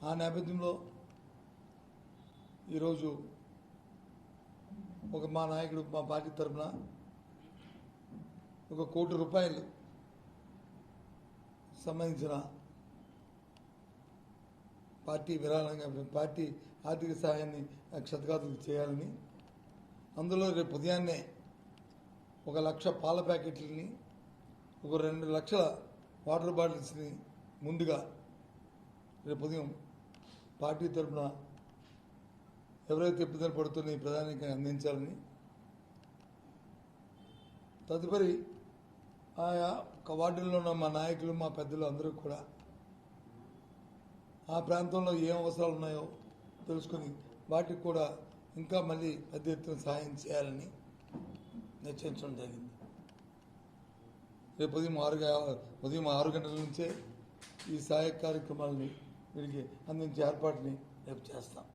ఆ నేపథ్యంలో ఈరోజు ఒక మా నాయకుడు మా పార్టీ తరఫున ఒక కోటి రూపాయలు సంబంధించిన పార్టీ విరాళంగా పార్టీ ఆర్థిక సహాయాన్ని క్షతగాతులు చేయాలని అందులో రేపు ఉదయాన్నే ఒక లక్ష పాల ప్యాకెట్లని ఒక రెండు లక్షల వాటర్ బాటిల్స్ని ముందుగా రేపు ఉదయం పార్టీ తరఫున ఎవరైతే ఇబ్బందులు పడుతున్న ఈ ప్రధానికి అందించాలని. తదుపరి ఆయా వార్డుల్లో ఉన్న మా నాయకులు మా పెద్దలు అందరూ కూడా ఆ ప్రాంతంలో ఏం అవసరాలు ఉన్నాయో తెలుసుకుని వాటికి కూడా ఇంకా మళ్ళీ పెద్ద ఎత్తున సహాయం చేయాలని నిశ్చయించడం జరిగింది. రేపు ఉదయం ఆరు ఉదయం ఆరు గంటల నుంచే ఈ సహాయ కార్యక్రమాలని వీరికి అందించే ఏర్పాటుని రేపు చేస్తాం.